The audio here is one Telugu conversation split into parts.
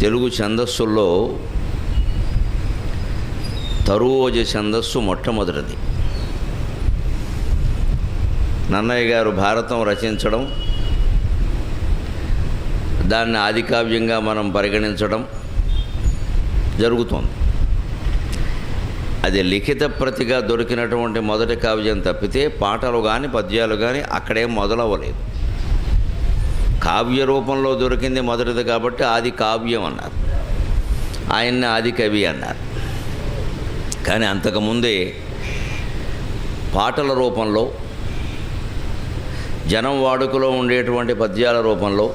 తెలుగు ఛందస్సుల్లో తరువోజ ఛందస్సు మొట్టమొదటిది. నన్నయ్య గారు భారతం రచించడం దాన్ని ఆదికావ్యంగా మనం పరిగణించడం జరుగుతోంది. అది లిఖిత ప్రతిగా దొరికినటువంటి మొదటి కావ్యం తప్పితే పాటలు కానీ పద్యాలు కానీ అక్కడేం మొదలవ్వలేదు. కావ్య రూపంలో దొరికింది మొదటిది కాబట్టి ఆది కావ్యం అన్నారు. ఆయన్ని ఆది కవి అన్నారు. కానీ అంతకుముందే పాటల రూపంలో జనం వాడుకలో ఉండేటువంటి పద్యాల రూపంలో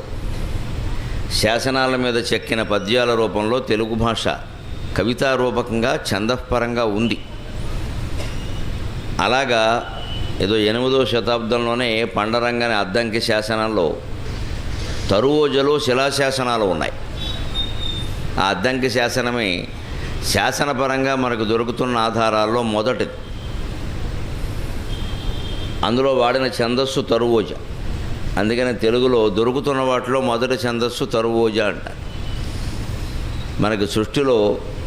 శాసనాల మీద చెక్కిన పద్యాల రూపంలో తెలుగు భాష కవితారూపకంగా ఛందపరంగా ఉంది. అలాగా ఏదో ఎనిమిదో శతాబ్దంలోనే పండరంగని అద్దంకి శాసనాల్లో తరువోజలో శిలాశాసనాలు ఉన్నాయి. ఆ అద్దంకి శాసనమే శాసనపరంగా మనకు దొరుకుతున్న ఆధారాల్లో మొదటిది. అందులో వాడిన ఛందస్సు తరువోజ. అందుకని తెలుగులో దొరుకుతున్న వాటిలో మొదటి ఛందస్సు తరువోజ అంటారు మనకు సృష్టిలో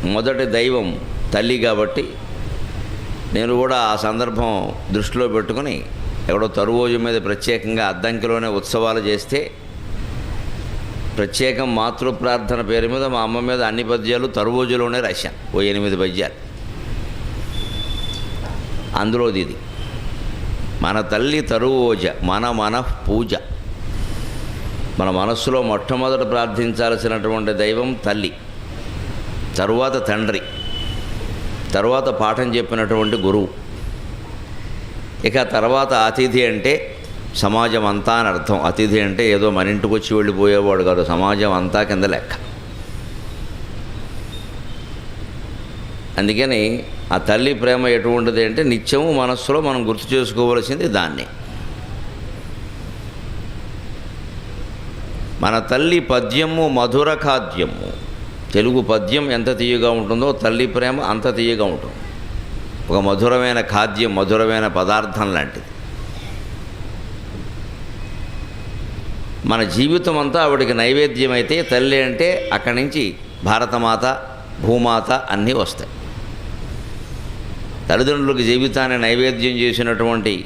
మొదటి దైవం తల్లి కాబట్టి నేను కూడా ఆ సందర్భం దృష్టిలో పెట్టుకుని ఎవడో తరువోజు మీద ప్రత్యేకంగా అద్దంకిలోనే ఉత్సవాలు చేస్తే ప్రత్యేకం మాతృ ప్రార్థన పేరు మీద మా అమ్మ మీద అన్ని పద్యాలు తరువోజులోనే రాశాను. ఓ ఎనిమిది పద్యాలు. అందులోది ఇది. మన తల్లి తరువోజ మన మన పూజ. మన మనస్సులో మొట్టమొదట ప్రార్థించాల్సినటువంటి దైవం తల్లి. తరువాత తండ్రి. తరువాత పాఠం చెప్పినటువంటి గురువు. ఇక తర్వాత అతిథి అంటే సమాజం అంతా అని అర్థం. అతిథి అంటే ఏదో మన ఇంటికి వచ్చి వెళ్ళిపోయేవాడు కాదు. సమాజం అంతా కింద లెక్క. అందుకని ఆ తల్లి ప్రేమ ఎటువంటిది అంటే నిత్యము మనస్సులో మనం గుర్తు చేసుకోవలసింది దాన్ని. మన తల్లి పద్యము మధుర ఖాద్యము. తెలుగు పద్యం ఎంత తీయగా ఉంటుందో తల్లి ప్రేమ అంత తీయగా ఉంటుంది. ఒక మధురమైన ఖాద్యం మధురమైన పదార్థం లాంటిది. మన జీవితం అంతా ఆవిడకి నైవేద్యం అయితే తల్లి అంటే అక్కడి నుంచి భారతమాత భూమాత అన్నీ వస్తాయి. తల్లిదండ్రులకు జీవితాన్ని నైవేద్యం చేసినటువంటి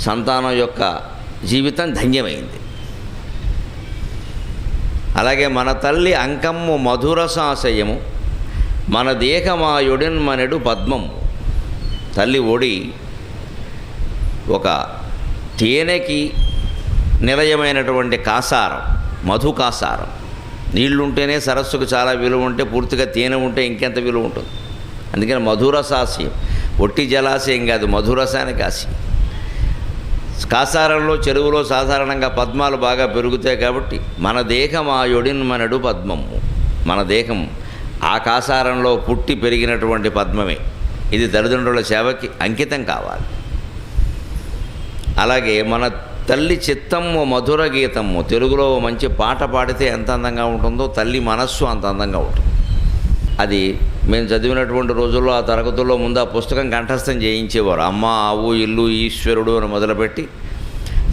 సంతానం యొక్క జీవితం ధన్యమైంది. అలాగే మన తల్లి అంకమ్ము మధురసాశయము మన దేహమాయుడిన్మనెడు పద్మము. తల్లి ఒడి ఒక తేనెకి నిలయమైనటువంటి కాసారం మధు కాసారం. నీళ్ళుంటేనే సరస్సుకు చాలా విలువ ఉంటే పూర్తిగా తేనె ఉంటే ఇంకెంత విలువ ఉంటుంది అందుకని మధురసాశయం ఒట్టి జలాశయం కాదు మధురసానికి ఆశయం కాసారంలో చెరువులో సాధారణంగా పద్మాలు బాగా పెరుగుతాయి కాబట్టి మన దేహం ఆ యొడిన్మనడు పద్మము. మన దేహం ఆ కాసారంలో పుట్టి పెరిగినటువంటి పద్మమే. ఇది తల్లిదండ్రుల సేవకి అంకితం కావాలి. అలాగే మన తల్లి చిత్తము మధుర గీతము తెలుగులో మంచి పాట పాడితే ఎంత అందంగా ఉంటుందో తల్లి మనస్సు అంత అందంగా ఉంటుంది. అది మేము చదివినటువంటి రోజుల్లో ఆ తరగతుల్లో ముందు ఆ పుస్తకం కంఠస్థం చేయించేవారు. అమ్మ ఆవు ఇల్లు ఈశ్వరుడు అని మొదలుపెట్టి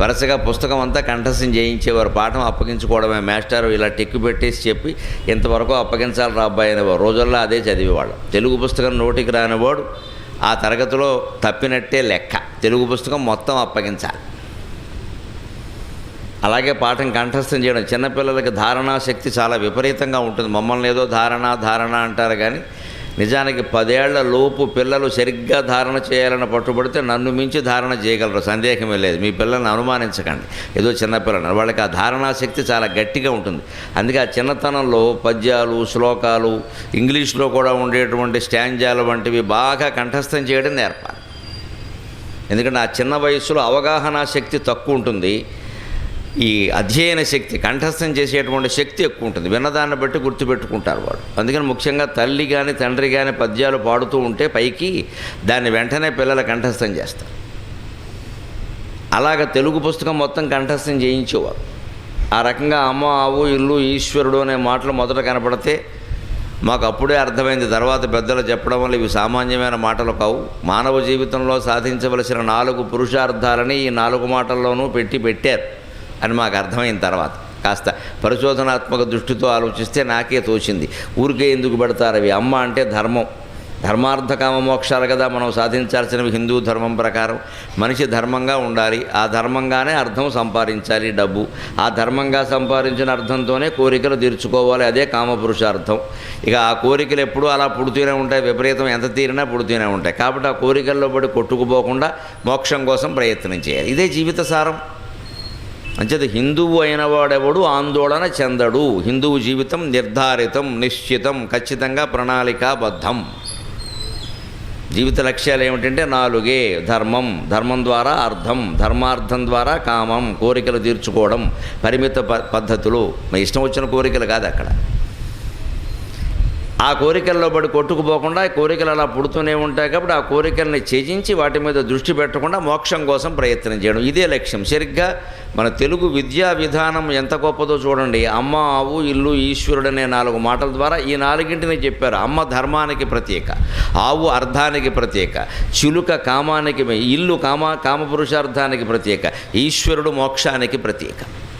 వరుసగా పుస్తకం అంతా కంఠస్థం చేయించేవారు. పాఠం అప్పగించుకోవడమే. మాస్టర్ ఇలా టెక్కు పెట్టేసి చెప్పి ఇంతవరకు అప్పగించాలి రా అబ్బాయి అనేవారు. రోజుల్లో అదే చదివేవాడు తెలుగు పుస్తకం నోటికి రానివాడు ఆ తరగతిలో తప్పినట్టే లెక్క. తెలుగు పుస్తకం మొత్తం అప్పగించాలి. అలాగే పాఠం కంఠస్థం చేయడం. చిన్నపిల్లలకి ధారణా శక్తి చాలా విపరీతంగా ఉంటుంది. మమ్మల్ని ఏదో ధారణ ధారణ అంటారు కానీ నిజానికి పదేళ్ళ లోపు పిల్లలు సరిగ్గా ధారణ చేయాలని పట్టుబడితే నన్ను మించి ధారణ చేయగలరు. సందేహమే లేదు. మీ పిల్లల్ని అనుమానించకండి. ఏదో చిన్నపిల్లలు వాళ్ళకి ఆ ధారణా శక్తి చాలా గట్టిగా ఉంటుంది. అందుకే ఆ చిన్నతనంలో పద్యాలు శ్లోకాలు ఇంగ్లీష్లో కూడా ఉండేటువంటి స్టాంజాలు వంటివి బాగా కంఠస్థం చేయడం నేర్పాలి. ఎందుకంటే ఆ చిన్న వయసులో అవగాహన శక్తి తక్కువ ఉంటుంది. ఈ అధ్యయన శక్తి కంఠస్థం చేసేటువంటి శక్తి ఎక్కువ ఉంటుంది. విన్నదాన్ని బట్టి గుర్తుపెట్టుకుంటారు వాడు. అందుకని ముఖ్యంగా తల్లి కానీ తండ్రి కానీ పద్యాలు పాడుతూ ఉంటే పైకి దాన్ని వెంటనే పిల్లల కంఠస్థం చేస్తారు. అలాగ తెలుగు పుస్తకం మొత్తం కంఠస్థం చేయించేవారు. ఆ రకంగా అమ్మ ఆవు ఇల్లు ఈశ్వరుడు అనే మాటలు మొదట కనపడితే మాకు అప్పుడే అర్థమైంది. తర్వాత పెద్దలు చెప్పడం వల్ల ఇవి సామాన్యమైన మాటలు కావు. మానవ జీవితంలో సాధించవలసిన నాలుగు పురుషార్థాలని ఈ నాలుగు మాటల్లోనూ పెట్టి పెట్టారు. అని మాకు అర్థమైన తర్వాత కాస్త పరిశోధనాత్మక దృష్టితో ఆలోచిస్తే నాకే తోచింది. ఊరికే ఎందుకు పెడతారు అవి? అమ్మ అంటే ధర్మం. ధర్మార్థ కామ మోక్షాలు కదా మనం సాధించాల్సినవి హిందూ ధర్మం ప్రకారం. మనిషి ధర్మంగా ఉండాలి ఆ ధర్మంగానే అర్థం సంపాదించాలి డబ్బు. ఆ ధర్మంగా సంపాదించిన అర్థంతోనే కోరికలు తీర్చుకోవాలి అదే కామపురుషార్థం. ఇక ఆ కోరికలు ఎప్పుడూ అలా పుడుతూనే ఉంటాయి విపరీతం ఎంత తీరినా పుడుతూనే ఉంటాయి. కాబట్టి ఆ కోరికల్లో పడి కొట్టుకుపోకుండా మోక్షం కోసం ప్రయత్నం చేయాలి. ఇదే జీవిత సారం. అంచేత హిందువు అయిన వాడెవడు ఆందోళన చెందడు. హిందువు జీవితం నిర్ధారితం నిశ్చితం ఖచ్చితంగా ప్రణాళికాబద్ధం. జీవిత లక్ష్యాలు ఏమిటంటే నాలుగే ధర్మం. ధర్మం ద్వారా అర్థం ధర్మార్థం ద్వారా కామం కోరికలు తీర్చుకోవడం పరిమిత ప- పద్ధతులు. ఇష్టం వచ్చిన కోరికలు కాదు అక్కడ. ఆ కోరికల్లో పడి కొట్టుకుపోకుండా ఈ కోరికలు అలా పుడుతూనే ఉంటాయి కాబట్టి ఆ కోరికల్ని త్యజించి వాటి మీద దృష్టి పెట్టకుండా మోక్షం కోసం ప్రయత్నం చేయడం. ఇదే లక్ష్యం. సరిగ్గా మన తెలుగు విద్యా విధానం ఎంత గొప్పదో చూడండి. అమ్మ ఆవు ఇల్లు ఈశ్వరుడు అనే నాలుగు మాటల ద్వారా ఈ నాలుగింటిని చెప్పారు. అమ్మ ధర్మానికి ప్రత్యేక ఆవు అర్థానికి ప్రత్యేక చిలుక కామానికి ఇల్లు కామ కామపురుషార్థానికి ప్రత్యేక ఈశ్వరుడు మోక్షానికి ప్రత్యేక.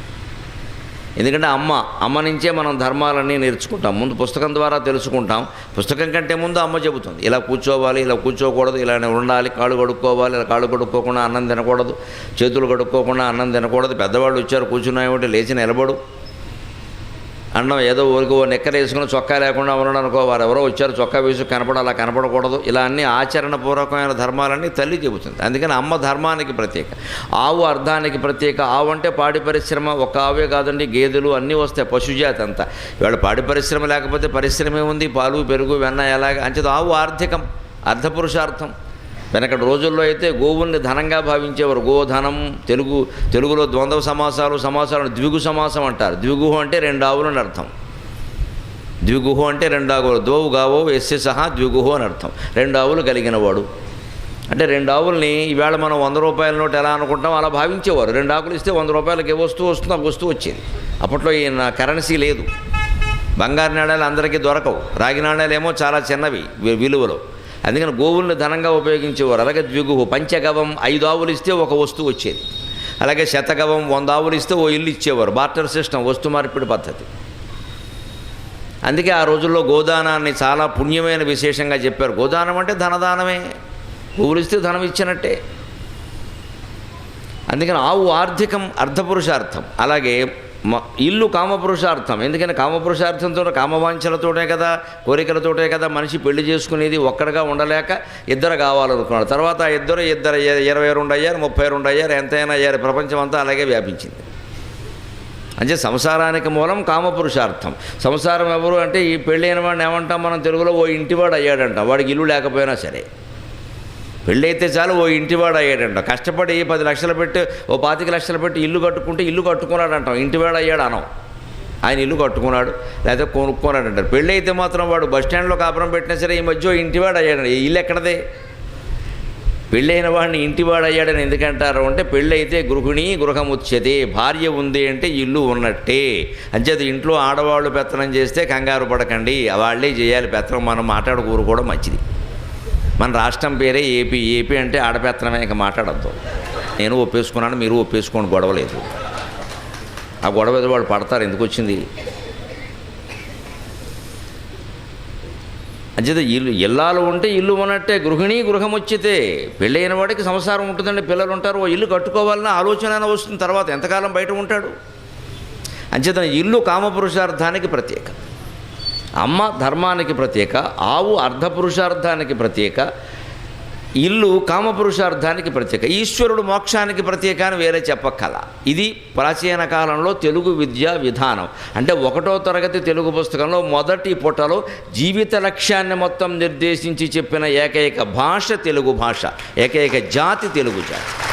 ఎందుకంటే అమ్మ అమ్మ నుంచే మనం ధర్మాలన్నీ నేర్చుకుంటాం. ముందు పుస్తకం ద్వారా తెలుసుకుంటాం. పుస్తకం కంటే ముందు అమ్మ చెబుతుంది. ఇలా కూర్చోవాలి ఇలా కూర్చోకూడదు ఇలా ఉండాలి కాళ్ళు కడుక్కోవాలి ఇలా కాళ్ళు కడుక్కోకుండా అన్నం తినకూడదు చేతులు కడుక్కోకుండా అన్నం తినకూడదు. పెద్దవాళ్ళు వచ్చారు కూర్చున్నాయేమిటి లేచి నిలబడు. అన్నం ఏదో ఊరికి ఓ నెక్కర వేసుకుని చొక్కా లేకుండా ఉండడం అనుకో వారు ఎవరో వచ్చారు చొక్కా వేసి కనపడ అలా కనపడకూడదు. ఇలా అన్ని ఆచరణపూర్వకమైన ధర్మాలన్నీ తల్లి చెబుతుంది. అందుకని అమ్మ ధర్మానికి ప్రత్యేక. ఆవు అర్థానికి ప్రత్యేక. ఆవు అంటే పాడి పరిశ్రమ ఒక ఆవే కాదండి గేదెలు అన్నీ వస్తాయి పశుజాతి అంతా. ఇవాళ పాడి పరిశ్రమ లేకపోతే పరిశ్రమ ఏముంది పాలు పెరుగు వెన్న ఎలాగ అంచేది ఆవు ఆర్థికం అర్థపురుషార్థం వెనకటి రోజుల్లో అయితే గోవుల్ని ధనంగా భావించేవారు. గోధనం తెలుగు తెలుగులో ద్వంద్వ సమాసాలు సమాసాలను ద్విగు సమాసం అంటారు. ద్విగుహు అంటే రెండు ఆవులని అర్థం. ద్విగుహు అంటే రెండు ఆవులు. దోవు గావో ఎస్సె సహా ద్విగుహు అని అర్థం. రెండు ఆవులు కలిగినవాడు. అంటే రెండు ఆవుల్ని ఈవేళ మనం వంద రూపాయల నోటు ఎలా అనుకుంటాం అలా భావించేవారు. రెండు ఆకులు ఇస్తే వంద రూపాయలకి ఏ వస్తువు వస్తుందో ఆ వస్తువు వచ్చేది. అప్పట్లో ఈయన కరెన్సీ లేదు. బంగారు నాణాలు అందరికీ దొరకవు. రాగి నాణాలు ఏమో చాలా చిన్నవి విలువలో. అందుకని గోవుల్ని ధనంగా ఉపయోగించేవారు. అలాగే ద్విగుహు పంచగవం ఐదు ఆవులు ఇస్తే ఒక వస్తువు వచ్చేది. అలాగే శతగవం వంద ఆవులు ఇస్తే ఓ ఇల్లు ఇచ్చేవారు. బార్టర్ సిస్టమ్ వస్తు మార్పిడి పద్ధతి. అందుకే ఆ రోజుల్లో గోదానాన్ని చాలా పుణ్యమైన విశేషంగా చెప్పారు. గోదానం అంటే ధనదానమే. గోవులు ఇస్తే ధనం ఇచ్చినట్టే. అందుకని ఆవు ఆర్థికం అర్థపురుషార్థం అలాగే ఇల్లు కామపురుషార్థం. ఎందుకని కామపురుషార్థంతో కామవాంఛలతోటే కదా కోరికలతోటే కదా మనిషి పెళ్ళి చేసుకునేది ఒక్కడిగా ఉండలేక ఇద్దరు కావాలనుకున్నాడు. తర్వాత ఇద్దరు ఇద్దరు ఇరవై రెండు అయ్యారు ముప్పై రెండు అయ్యారు ఎంతైనా అయ్యారు ప్రపంచం అంతా అలాగే వ్యాపించింది. అంటే సంసారానికి మూలం కామపురుషార్థం. సంసారం ఎవరు అంటే ఈ పెళ్ళైన వాడిని ఏమంటాం మనం తెలుగులో ఓ ఇంటివాడు అయ్యాడంట. వాడికి ఇల్లు లేకపోయినా సరే. పెళ్ళైతే చాలు ఓ ఇంటివాడు అయ్యాడంట కష్టపడి పది లక్షలు పెట్టి ఓ పాతిక లక్షలు పెట్టి ఇల్లు కట్టుకుంటే ఇల్లు కట్టుకున్నాడు అంటాం ఇంటివాడు అయ్యాడు అనం. ఆయన ఇల్లు కట్టుకున్నాడు లేకపోతే కొనుక్కున్నాడు అంటారు పెళ్ళి అయితే మాత్రం వాడు బస్ స్టాండ్లో కాపురం పెట్టినా సరే ఈ మధ్య ఇంటివాడు అయ్యాడు ఈ ఇల్లు ఎక్కడదే? పెళ్ళైన వాడిని ఇంటివాడు అయ్యాడని ఎందుకంటారు అంటే పెళ్ళైతే గృహిణి గృహముచ్యతే భార్య ఉంది అంటే ఇల్లు ఉన్నట్టే. అంచేది ఇంట్లో ఆడవాళ్ళు పెత్తనం చేస్తే కంగారు పడకండి. వాళ్ళే చేయాలి పెత్తనం మనం మాట్లాడుకూరు కూడా మంచిది. మన రాష్ట్రం పేరే ఏపీ. ఏపీ అంటే ఆడపెత్తనమే ఇంకా మాట్లాడద్దు. నేను ఒప్పేసుకున్నాను మీరు ఒప్పేసుకోండి గొడవ లేదు. ఆ గొడవ ఏదో వాళ్ళు పడతారు ఎందుకు వచ్చింది? అంచేత ఇల్లు ఇల్లాలు ఉంటే ఇల్లు ఉన్నట్టే గృహిణి గృహం వచ్చితే పెళ్ళైన వాడికి సంసారం ఉంటుందండి పిల్లలు ఉంటారు ఓ ఇల్లు కట్టుకోవాలన్న ఆలోచన వస్తుంది తర్వాత ఎంతకాలం బయట ఉంటాడు? అంచేత ఇల్లు కామపురుషార్థానికి ప్రత్యేక. అమ్మ ధర్మానికి ప్రత్యేక ఆవు అర్ధపురుషార్థానికి ప్రత్యేక ఇల్లు కామపురుషార్థానికి ప్రత్యేక ఈశ్వరుడు మోక్షానికి ప్రత్యేక అని వేరే చెప్పక్కల. ఇది ప్రాచీన కాలంలో తెలుగు విద్యా విధానం. అంటే ఒకటో తరగతి తెలుగు పుస్తకంలో మొదటి పుటలో జీవిత లక్ష్యాన్ని మొత్తం నిర్దేశించి చెప్పిన ఏకైక భాష తెలుగు భాష ఏకైక జాతి తెలుగు జాతి.